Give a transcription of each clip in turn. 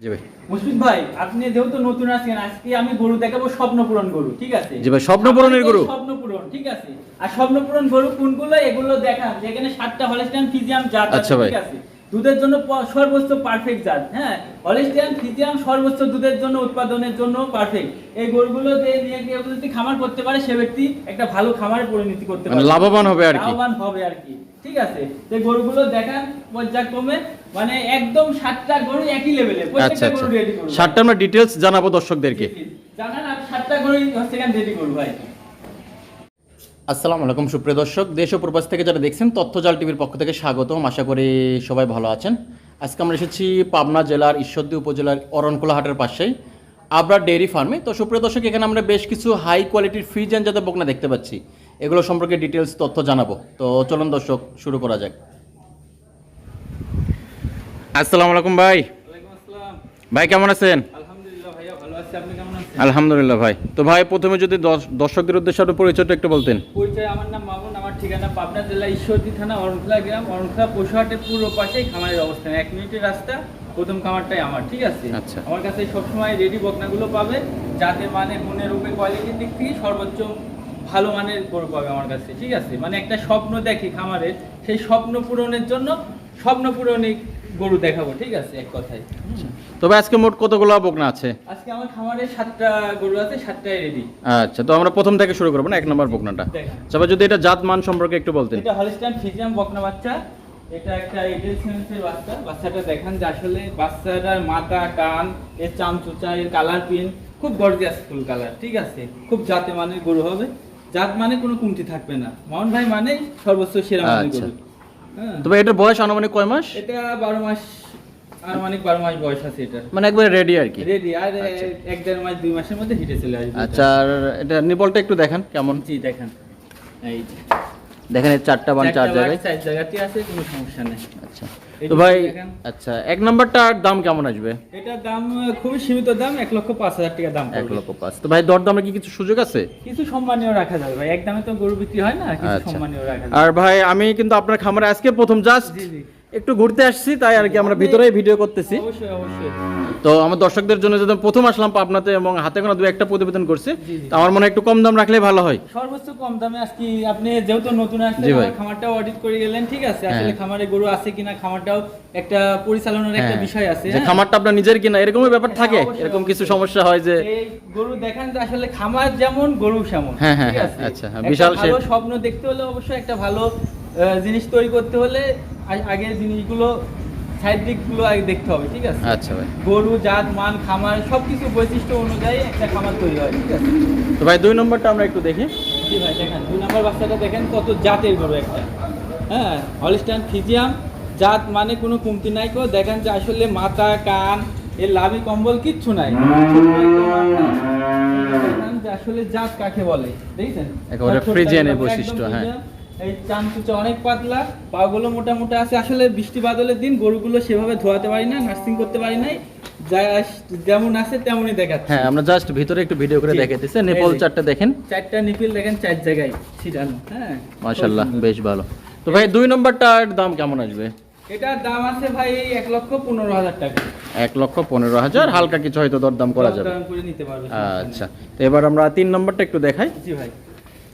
জি ভাই মুশফিক ভাই আপনি যেহেতু নতুন আছেন আজকে আমি গরু দেখাবো স্বপ্ন পূরণ গরু ঠিক আছে জি ভাই, স্বপ্ন পূরণের গরু? স্বপ্ন পূরণ ঠিক আছে আর স্বপ্ন পূরণ গরু কোনগুলো এগুলো দেখান যেখানে সাতটা হলিস্টিয়ান ফিজিয়াম জাত আছে, আচ্ছা। ঠিক আছে দুধের জন্য সর্বোচ্চ পারফেক্ট জাত হ্যাঁ? হলিস্টিয়ান ফিজিয়াম সর্বোচ্চ দুধের জন্য উৎপাদনের জন্য পারফেক্ট এই গরুগুলো যে নিয়ে কেউ যদি খামার করতে পারে সে ব্যক্তি একটা ভালো খামারে পরিণতি করতে মানে পারে। লাভবান হবে আর কি। লাভবান হবে আর কি। ঠিক আছে? এই গরুগুলো দেখান পর্যায়ক্রমে মানে একদম সাতটা গরু একই লেভেলে আচ্ছা প্রত্যেকটা আচ্ছা গরু রেডি করব। সাতটা আমরা ডিটেলস জানাব দর্শকদেরকে। জানান আর সাতটা গরুই হচ্ছে এখানে রেডি করব ভাই আসসালামু আলাইকুম সুপ্রিয় দর্শক। দেশ ও প্রবাস থেকে যারা দেখছেন তথ্যজাল টিভির পক্ষ থেকে স্বাগতম। আশা করি সবাই ভালো আছেন। আজকে আমরা এসেছি পাবনা জেলার ঈশ্বরদী উপজেলার অরণকুলা হাটের পাশেই আবরা ডেয়ারি ফার্মে। তো সুপ্রিয় দর্শক এখানে আমরা বেশ কিছু হাই কোয়ালিটির ফ্রিজ অ্যান্ড যাতে বকনা দেখতে পাচ্ছি। এগুলো সম্পর্কে ডিটেলস তথ্য জানাব। তো চলুন দর্শক শুরু করা যাক। আসসালামু আলাইকুম ভাই। ভাই কেমন আছেন? আলহামদুলিল্লাহ ভাইয়া ভালো আছি। আপনি কেমন আলহামদুলিল্লাহ ভাই। তো ভাই প্রথমে যদি দর্শ- দর্শকদের উদ্দেশ্যে আপনার পরিচয়টা একটু বলতেন। পরিচয় আমার নাম মামুন আমার ঠিকানা পাবনা জেলা ঈশ্বরদী থানা অরণখোলা গ্রাম অরণখোলা পশুহাটের পূর্ব পাশেই খামারের অবস্থান। এক মিনিটের রাস্তা প্রথম খামারটাই আমার ঠিক আছে? আচ্ছা। আমার কাছে সবসময় রেডি বকনাগুলো পাবে যাতে মানে গুণের রূপে কোয়ালিটির দিক থেকে সর্বোচ্চ ভালো মানের গরু পাবে আমার কাছে ঠিক আছে? মানে একটা স্বপ্ন দেখি খামারের সেই স্বপ্ন পূরণের জন্য স্বপ্ন পূরণে গরু দেখাবো ঠিক আছে এক কথায়। তবে আজকে মোট কতগুলো বকনা আছে? আজকে আমার খামারে সাতটা গরু আছে সাতটাই রেডি আচ্ছা তো আমরা প্রথম থেকে শুরু করব না এক নম্বর বকনাটা? তবে যদি এটা জাত মান সম্পর্কে একটু বলতেন। এটা হলিস্টাইন ফিজিয়াম বকনা বাচ্চা। এটা একটা এডেলসেন্সের বাচ্চা। বাচ্চাটা দেখান যে আসলে বাচ্চাটার মাথা কান এর চামচুচা এর কালার পিন খুব গর্জিয়াস ফুল কালার ঠিক আছে? খুব জাতে মানের গরু হবে। জাত মানে কোনো কমতি থাকবে না। মাউন ভাই মানে সর্বোচ্চ সেরা আচ্ছা। গরু। তবে এটার বয়স আনুমানিক কয় মাস? এটা বারো মাস আনুমানিক বারো মাস বয়স আছে এটা মানে একবার রেডি আর কি? রেডি আর আচ্ছা। এক দেড় মাস দুই মাসের মধ্যে হিটে চলে আসবে আচ্ছা আর এটা নিপলটা একটু দেখেন কেমন? জি দেখেন। এই। দেখেন এই চারটা বান চার জায়গায় চার জায়গাতে আছে কোনো সমস্যা নেই। আচ্ছা। তো ভাই আচ্ছা এক নম্বরটার দাম কেমন আসবে? এটার দাম খুবই সীমিত দাম এক লক্ষ পাঁচ হাজার টাকা দাম এক লক্ষ পাঁচ। তো ভাই দর দামে কি কিছু সুযোগ আছে? কিছু সম্মানীয় রাখা যাবে ভাই। এক দামে তো গরু বিক্রি হয় না কিছু আচ্ছা। সম্মানীয় রাখা আর ভাই আমি কিন্তু আপনার খামারে আজকে প্রথম জাস্ট জি জি। একটু ঘুরতে আসছি তাই আর কি আমরা ভিতরেই ভিডিও করতেছি। তো আমার দর্শকদের জন্য যদি প্রথম আসলাম পাবনাতে এবং হাতে কোনো দু একটা প্রতিবেদন করছি। তো আমার মনে হয় একটু কম দাম রাখলে ভালো হয়। সর্বোচ্চ কম দামে আজকে আপনি যেহেতু নতুন আসছেন খামারটাও অডিট করে গেলেন ঠিক আছে? আসলে হ্যাঁ। খামারে গরু আছে কিনা খামারটাও একটা পরিচালনার একটা হ্যাঁ, বিষয় আছে যে হ্যাঁ? খামারটা আপনার নিজের কিনা এরকমই ব্যাপার থাকে। এরকম কিছু সমস্যা হয় যে এই গরু দেখেন যে আসলে খামার যেমন গরু সেমন হ্যাঁ, হ্যাঁ, ঠিক আছে? আচ্ছা, বিশাল স্বপ্ন দেখতে হলে অবশ্যই একটা ভালো জিনিস তৈরি করতে হলে আগে জিনিসগুলো সাইড দিকগুলো আগে দেখতে হবে ঠিক আছে? আচ্ছা ভাই। গরু জাত মান খামার সবকিছু বৈশিষ্ট্য অনুযায়ী একটা খামার তৈরি হয় ঠিক আছে? তো ভাই দুই নম্বরটা আমরা একটু দেখি। জি ভাই দেখেন দুই নম্বর বাচ্চাটা দেখেন কত জাতের গরু একটা। হ্যাঁ হলিস্টান ফিজিয়াম জাত মানে কোনো কমতি নাই কো। দেখেন যে আসলে মাথা কান এর লাভি কম্বল কিচ্ছু নাই। আসলে জাত কাকে বলে দেখছেন? একেবারে ফ্রিজিয়ানের বৈশিষ্ট্য, হ্যাঁ। এই চান কুচা অনেক পাতলা পাগুলো মোটা মোটা আছে। আসলে বৃষ্টি বাদলের দিন গরুগুলো সেভাবে ধোয়াতে পারি না নার্সিং করতে পারি নাই। যেমন আছে তেমনই দেখাচ্ছে। হ্যাঁ আমরা জাস্ট ভিতরে একটু ভিডিও করে। দেখে দিচ্ছি নেপল চারটা দেখেন। চারটা নিপিল দেখেন চার জায়গায় ছিটানো। হ্যাঁ। মাশাল্লাহ খুব বেশ ভালো। তো ভাই দুই নম্বরটার দাম কেমন আসবে? এটার দাম আছে ভাই এক লক্ষ পনেরো হাজার টাকা। এক লক্ষ পনেরো হাজার। হালকা কিছু হয়তো দরদাম করা যাবে। দরদাম করে পারবে আচ্ছা। তো এবার আমরা তিন নম্বরটা একটু দেখাই। জি ভাই।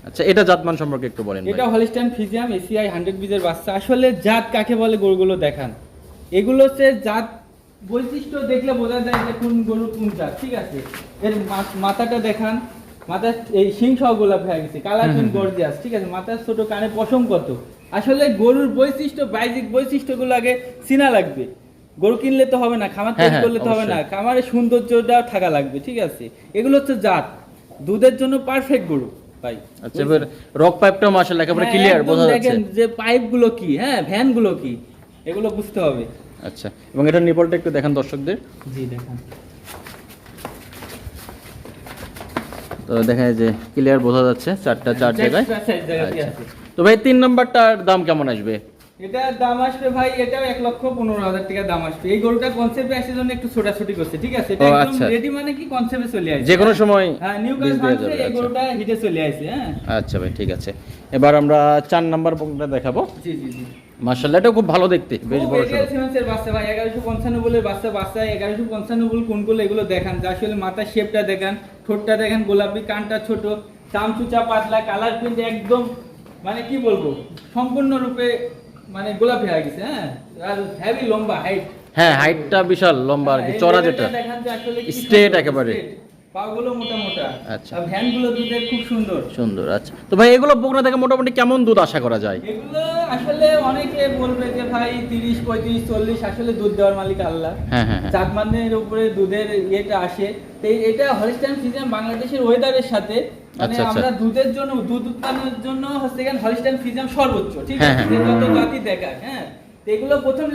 আচ্ছা এটা জাতমান সম্পর্কে একটু বলেন এটা হলিস্টাইন ফিজিয়াম এসিআই হান্ড্রেড বিজের বাচ্চা। আসলে জাত কাকে বলে গরুগুলো দেখান। এগুলো হচ্ছে জাত বৈশিষ্ট্য দেখলে বোঝা যায় যে কোন গরু কোন জাত ঠিক আছে? এর মাথাটা দেখান। মাথার এই সিং সহ গোলাপ হয়ে গেছে কালার পিন গর্জিয়াস ঠিক আছে? মাথার ছোট কানে পশম কত? আসলে গরুর বৈশিষ্ট্য বাইজিক বৈশিষ্ট্যগুলো আগে চিনা লাগবে। গরু কিনলে তো হবে না খামার হ্যাঁ, তৈরি হ্যাঁ, করলে তো হবে না। খামারের সৌন্দর্যটাও থাকা লাগবে ঠিক আছে? এগুলো হচ্ছে জাত। দুধের জন্য পারফেক্ট গরু। আচ্ছা এবার রক পাইপটা মাশাআল্লাহ একেবারে ক্লিয়ার বোঝা যাচ্ছে। দেখেন যে পাইপগুলো কি হ্যাঁ ভ্যানগুলো কি এগুলো বুঝতে হবে। আচ্ছা এবং এটা নিপলটা একটু দেখান দর্শকদের। জি দেখেন। তো দেখা যায় যে ক্লিয়ার বোঝা যাচ্ছে চারটা চার জায়গায়। আচ্ছা। তো ভাই তিন নম্বরটার দাম কেমন আসবে? এটার দাম আসবে ভাই এটাও এক লক্ষ পনেরো হাজার টাকা দাম আসবে। এই গরুটা কনসেপ্টে আসার জন্য একটু ছোটাছুটি করছে ঠিক আছে? এটা একদম আচ্ছা। রেডি মানে কি কনসেপ্টে চলে যে কোনো সময় হ্যাঁ নিউ কাজ এই আচ্ছা। গরুটা হিটে চলে আসছে হ্যাঁ। আচ্ছা ভাই ঠিক আছে। এবার আমরা চার নাম্বার বকটা দেখাবো। জি জি জি। মার্শাল্লাহ এটা খুব ভালো দেখতে বেশ বড় এরিয়াল সিমেন্সের বাচ্চা ভাই বাচ্চা কোনগুলো এগুলো দেখান। যে আসলে মাথার শেপটা দেখান ঠোঁটটা দেখেন গোলাপি কানটা ছোট চামচুচা পাতলা কালার প্রিন্ট একদম মানে কি বলব সম্পূর্ণরূপে মানে গোলাপি হয়ে গেছে হ্যাঁ? আর হেভি লম্বা হাইট হ্যাঁ হাইটটা বিশাল লম্বা আর কি চড়া যেটা। সুন্দর, একেবারে। Straight। পাগুলো মোটা মোটা আচ্ছা। ভ্যানগুলো দুধের খুব সুন্দর। সুন্দর আচ্ছা। তো ভাই এগুলো বকনা থেকে মোটামুটি কেমন দুধ আশা করা যায়? এগুলো আসলে অনেকে বলবে যে ভাই তিরিশ পঁয়ত্রিশ চল্লিশ আসলে দুধ দেওয়ার মালিক আল্লাহ। হ্যাঁ হ্যাঁ হ্যাঁ। মানের উপরে দুধের ইয়েটা আসে। তো এটা হলিস্টাইন বাংলাদেশের ওয়েদারের সাথে। মানে আচ্ছা। আমরা দুধের জন্য দুধ উৎপাদনের জন্য হচ্ছে হলিস্টাইন সর্বোচ্চ ঠিক আছে। যত জাতি দেখায় হ্যাঁ? এগুলো প্রথম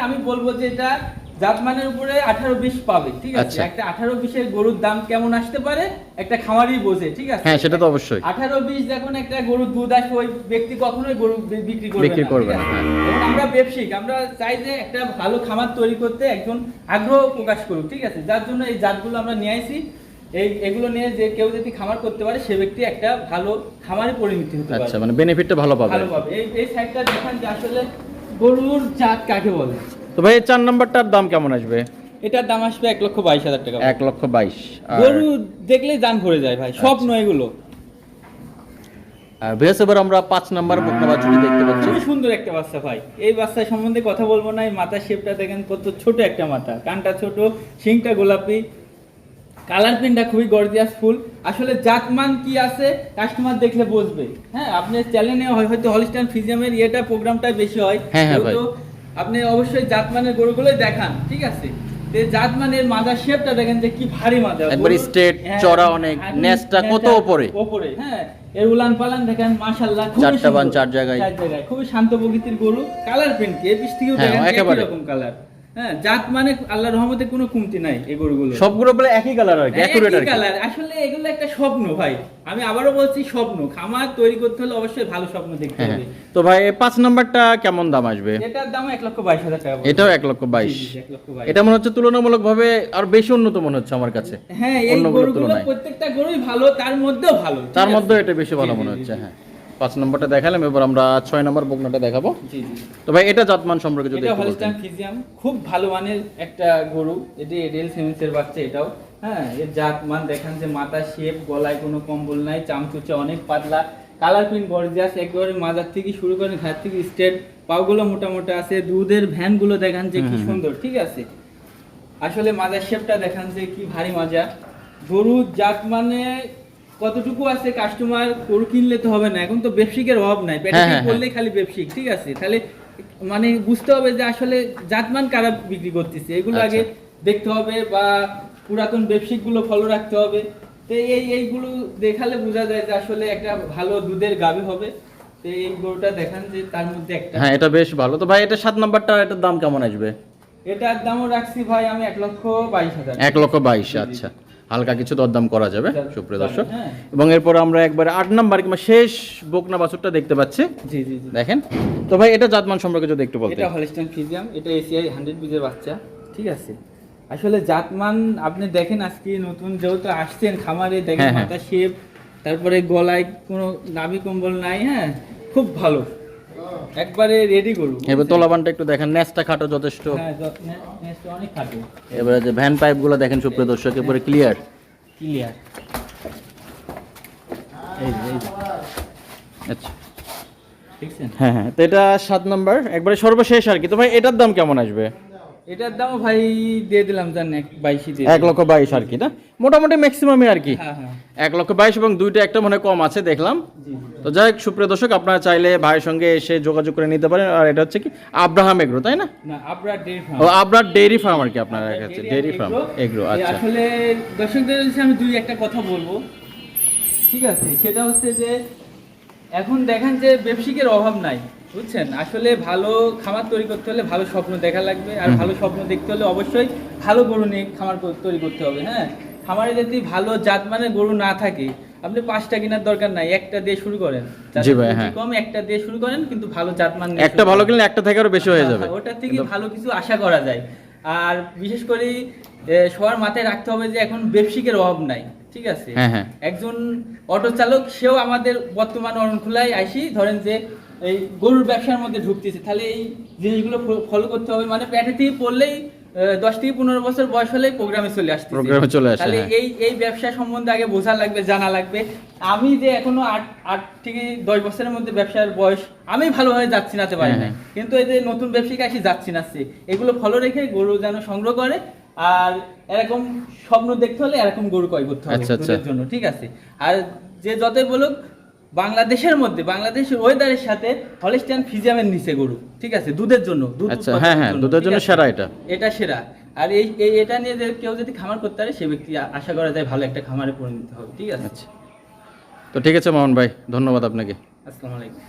আমি বলব যে এটা জাতমানের উপরে আঠারো বিশ পাবে ঠিক আছে? আচ্ছা। একটা আঠারো বিশের গরুর দাম কেমন আসতে পারে? একটা খামারই বোঝে ঠিক আছে? হ্যাঁ সেটা তো অবশ্যই। আঠারো বিশ যখন একটা গরুর দুধ আসবে ওই ব্যক্তি কখনোই গরু বিক্রি করবে বিক্রি করবে না? হ্যাঁ। আমরা ব্যবসায়িক আমরা চাই যে একটা ভালো খামার তৈরি করতে একজন আগ্রহ প্রকাশ করুক ঠিক আছে? যার জন্য এই জাতগুলো আমরা নিয়ে আসি এই এগুলো নিয়ে যে কেউ যদি খামার করতে পারে সে ব্যক্তি একটা ভালো খামারে পরিণতি হতে আচ্ছা পারে মানে বেনিফিটটা ভালো পাবে। ভালো পাবে। এই এই সাইডটা দেখান যে আসলে গরুর জাত কাকে বলে? তো ভাই এই চার নাম্বারটার দাম কেমন আসবে? এটার দাম আসবে এক লক্ষ বাইশ হাজার টাকা। এক লক্ষ বাইশ। গরু দেখলেই দান ভরে যায় ভাই স্বপ্ন। এগুলো আর বেশ এবার আমরা পাঁচ নাম্বার বকনা বাছুরি দেখতে পাচ্ছি। খুবই সুন্দর একটা বাচ্চা ভাই। এই বাচ্চা সম্বন্ধে কথা বলব না এই মাথার শেপটা দেখেন কত ছোট একটা মাথা। কানটা ছোট শিংটা গোলাপি। কালার প্রিন্টটা খুবই গর্জিয়াস ফুল। আসলে জাতমান কি আছে কাস্টমার দেখলে বুঝবে। হ্যাঁ আপনি চ্যানেলে হয়তো হলিস্টান ফিজিয়ামের ইয়েটা প্রোগ্রামটা বেশি হয়। হ্যাঁ, হ্যাঁ, আপনি অবশ্যই জাতমানের গরুগুলোই দেখান ঠিক আছে এই জাতমানের মাদার শেপটা দেখেন যে কি ভারী মাদা একবারে স্ট্রেট চড়া অনেক, নেসটা কত উপরে ওপরে। ওপরে হ্যাঁ এর উলান পালান দেখেন মাশাআল্লাহ চারটা বান চার জায়গায়। চার জায়গায় খুবই শান্ত প্রকৃতির গরু কালার প্রিন্ট কি এপিস থেকেও হ্যাঁ, দেখেন এরকম। কালার হ্যাঁ জাত মানে আল্লাহর রহমতে কোনো কমতি নাই এই গরুগুলো সবগুলো বলে একই কালার আর কি অ্যাকুরেট আর কালার আসলে এগুলো একটা স্বপ্ন ভাই। আমি আবারও বলছি স্বপ্ন। খামার তৈরি করতে হলে অবশ্যই ভালো স্বপ্ন দেখতে হ্যাঁ হবে। হ্যাঁ। তো ভাই এই পাঁচ নাম্বারটা কেমন দাম আসবে? এটার দাম এক লক্ষ বাইশ হাজার টাকা এটাও এক লক্ষ বাইশ। এটা মনে হচ্ছে তুলনামূলক ভাবে আর বেশি উন্নত মনে হচ্ছে আমার কাছে। হ্যাঁ এই গরুগুলো প্রত্যেকটা গরুই ভালো তার মধ্যেও ভালো। তার আছে? মধ্যে এটা বেশি ভালো মনে হচ্ছে হ্যাঁ। পাঁচ নম্বরটা দেখালাম এবার আমরা ছয় নম্বর বকনাটা দেখাবো। জি জি। তো ভাই এটা জাতমান সম্পর্কে যদি এটা হলস্টাইন ফিজিয়াম খুব ভালো মানের একটা গরু। এটি এডেল সিমেন্সের বাচ্চা এটাও। হ্যাঁ এর জাত মান দেখান যে মাথা শেপ গলায় কোনো কম্বল নাই চামচুচে অনেক পাতলা। কালার প্রিন্ট গর্জিয়াস একেবারে মাজার থেকে শুরু করে ঘাট থেকে স্ট্রেট পাগুলো মোটা মোটা আছে। দুধের ভ্যানগুলো দেখান যে কি। সুন্দর ঠিক আছে? আসলে মাজার শেপটা দেখান যে কি ভারী মাজা গরু জাত মানে কতটুকু আছে কাস্টমার গরু কিনলে তো হবে না। এখন তো ব্যবসায়িকের অভাব নাই। হ্যাঁ, প্যাকেটিং হ্যাঁ, করলে খালি ব্যবসায়িক ঠিক আছে? তাহলে মানে বুঝতে হবে যে আসলে জাতমান কারা বিক্রি করতেছে। এগুলো আচ্ছা। আগে দেখতে হবে বা পুরাতন ব্যবসায়িকগুলো ফলো রাখতে হবে। তো এই এইগুলো দেখালে বোঝা যায় যে আসলে একটা ভালো দুধের গাভী হবে। তো এই গরুটা দেখান যে তার মধ্যে একটা। হ্যাঁ এটা বেশ ভালো। তো ভাই এটা সাত নাম্বারটা এটার দাম কেমন আসবে? এটার দামও রাখছি ভাই আমি এক লক্ষ বাইশ হাজার। এক লক্ষ বাইশ আচ্ছা। হালকা কিছু দরদাম করা যাবে সুপ্রিয় দর্শক। হ্যাঁ। এবং এরপর আমরা একবার আট নাম্বার কিংবা শেষ বকনা বাছুরটা দেখতে পাচ্ছি। জি জি দেখেন। তো ভাই এটা জাতমান সম্পর্কে যদি একটু বলতেন। এটা হলিস্টান ফিজিয়াম এটা এসিআই হান্ড্রেড বিজের বাচ্চা ঠিক আছে? আসলে জাতমান আপনি দেখেন আজকে নতুন যেহেতু আসছেন খামারে দেখেন হ্যাঁ, হ্যাঁ। মাথা শেপ তারপরে গলায় কোনো নাভি কম্বল নাই হ্যাঁ? খুব ভালো। একবারে রেডি করব এবার তোলাবানটা একটু দেখেন নেসটা খাটো যথেষ্ট। হ্যাঁ নেসটা অনেক খাটো। এবারে যে ভ্যান পাইপগুলো দেখেন সুপ্রিয় দর্শক এবারে ক্লিয়ার ক্লিয়ার এই এই আচ্ছা। হ্যাঁ হ্যাঁ তো এটা সাত নাম্বার একবারে সর্বশেষ আর কি। তো ভাই এটার দাম কেমন আসবে? এটার দামও ভাই দিয়ে দিলাম জান এক লক্ষ বাইশ আর কি না? মোটামুটি ম্যাক্সিমামই আর কি। হ্যাঁ হ্যাঁ। এক লক্ষ বাইশ এবং দুইটা একটা মনে কম আছে দেখলাম। তো যাই হোক সুপ্রিয় দর্শক আপনারা চাইলে ভাইয়ের সঙ্গে এসে যোগাযোগ করে নিতে পারেন। আর এটা হচ্ছে কি? আব্রাহাম এগ্রো তাই না? ও আবরার ডেইরি ফার্ম আর কি আপনার কাছে ডেইরি ফার্ম এগ্রো। আচ্ছা। আসলে দর্শকদের আমি দুই একটা কথা বলব। ঠিক আছে সেটা হচ্ছে যে এখন দেখেন যে ব্যবসায়িকের অভাব নাই। বুঝছেন? আসলে ভালো খামার তৈরি করতে হলে ভালো স্বপ্ন দেখা লাগবে আর ভালো স্বপ্ন দেখতে হলে অবশ্যই ভালো গরু নিয়ে খামার তৈরি করতে হবে হ্যাঁ? খামারে যদি ভালো জাত মানে গরু না থাকে আপনি পাঁচটা কেনার দরকার নাই একটা দিয়ে শুরু করেন। জি ভাই, হ্যাঁ। কম একটা দিয়ে শুরু করেন কিন্তু ভালো জাতমান নিয়ে একটা ভালো কিনলে একটা থেকে আরও বেশি হয়ে যাবে। হ্যাঁ, ওটার থেকে ভালো কিছু আশা করা যায়। আর বিশেষ করে সবার মাথায় রাখতে হবে যে এখন ব্যবসায়িকের অভাব নাই ঠিক আছে? হ্যাঁ, হ্যাঁ। একজন অটো চালক সেও আমাদের বর্তমান অরণখোলায় আসি ধরেন যে এই গরুর ব্যবসার মধ্যে ঢুকতেছে। তাহলে এই জিনিসগুলো ফলো করতে হবে। মানে প্যাটে থেকে পড়লেই দশ থেকে পনেরো বছর বয়স হলেই প্রোগ্রামে চলে আসছে প্রোগ্রামে চলে আসে, তাহলে হ্যাঁ। এই এই ব্যবসা সম্বন্ধে আগে বোঝা লাগবে জানা লাগবে। আমি যে এখনও আট আট থেকে দশ বছরের মধ্যে ব্যবসার বয়স আমি ভালোভাবে যাচ্ছি নাতে পারি হ্যাঁ, না কিন্তু এই যে নতুন ব্যবসায়িক আসি যাচ্ছি নাচ্ছে এগুলো ফলো রেখে গরু যেন সংগ্রহ করে আর এরকম স্বপ্ন দেখতে হলে এরকম গরু ক্রয় করতে হবে আচ্ছা, আচ্ছা। জন্য ঠিক আছে? আর যে যতই বলুক বাংলাদেশের মধ্যে বাংলাদেশের ওয়েদারের সাথে হলিস্টিয়ান ফিজিয়ামের নিচে গরু ঠিক আছে? দুধের জন্য দুধ আচ্ছা, হ্যাঁ, হ্যাঁ, দুধের জন্য সেরা এটা। এটা সেরা। আর এই এই এটা নিয়ে যে কেউ যদি খামার করতে পারে সে ব্যক্তি আশা করা যায় ভালো একটা খামারে পরিণত হবে ঠিক আছে? আচ্ছা। তো ঠিক আছে মোহন ভাই ধন্যবাদ আপনাকে। আসসালামু আলাইকুম।